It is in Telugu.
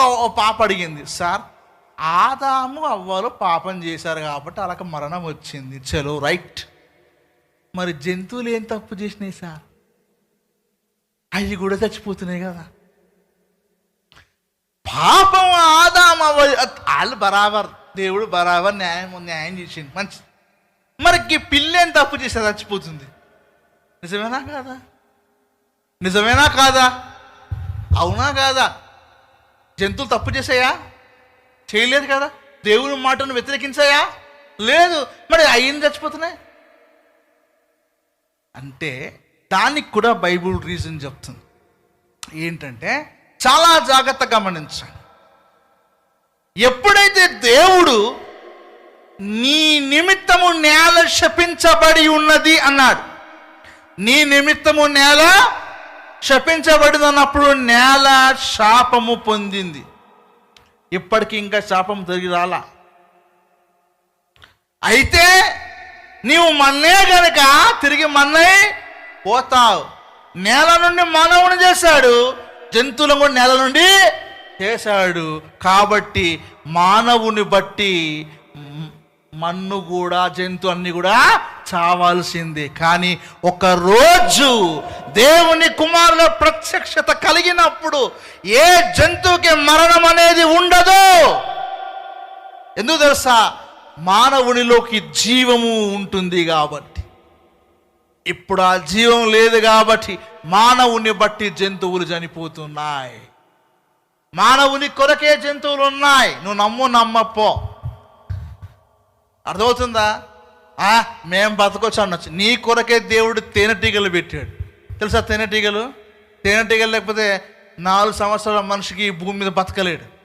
ఓ- పాప అడిగింది సార్ ఆదాము అవ్వలు పాపం చేశారు కాబట్టి అలాగ మరణం వచ్చింది చలో రైట్. మరి జంతువులు ఏం తప్పు చేసినాయి సార్? అవి కూడా చచ్చిపోతున్నాయి కదా. పాపం ఆదాము అవ్వ వాళ్ళు బరాబర్ దేవుడు బరాబర్ న్యాయం న్యాయం చేసింది మంచి మరి ఈ పిల్ల ఏం తప్పు చేస్తే చచ్చిపోతుంది? నిజమేనా కాదా? నిజమేనా కాదా? అవునా కాదా? జంతువులు తప్పు చేసాయా చేయలేదు కదా? దేవుని మాటను వ్యతిరేకించాయా? లేదు. మరి అయ్యింది చచ్చిపోతున్నాయి. అంటే దానికి కూడా బైబుల్ రీజన్ చెప్తుంది. ఏంటంటే చాలా జాగ్రత్త గమనించండి. ఎప్పుడైతే దేవుడు నీ నిమిత్తము నేల శపించబడి ఉన్నది అన్నాడు. నీ నిమిత్తము నేల శపించబడింది నేల శాపము పొందింది. ఇప్పటికి ఇంకా శాపం తిరిగి రాలా. అయితే నీవు మన్నే గనక తిరిగి మన్నై పోతావు. నేల నుండి మానవుని చేశాడు జంతువులను కూడా నేల నుండి చేశాడు. కాబట్టి మానవుని బట్టి మన్ను కూడా జంతు అన్ని కూడా చావాల్సిందే. కానీ ఒకరోజు దేవుని కుమారుల ప్రత్యక్షత కలిగినప్పుడు ఏ జంతువుకి మరణం అనేది ఉండదు. ఎందుకు తెలుసా? మానవునిలోకి జీవము ఉంటుంది కాబట్టి. ఇప్పుడు ఆ జీవం లేదు కాబట్టి మానవుని బట్టి జంతువులు చనిపోతున్నాయి. మానవుని కొరకే జంతువులు ఉన్నాయి. నువ్వు నమ్ము నమ్మపో. అర్థమవుతుందా? ఆ, మేం బతకొచ్చు అనొచ్చు నీ కొరకే దేవుడు తేనెటీగలు పెట్టాడు. తెలుసా తేనెటీగలు తేనెటీగలు లేకపోతే నాలుగు సంవత్సరాల మనిషికి ఈ భూమి మీద బతకలేడు.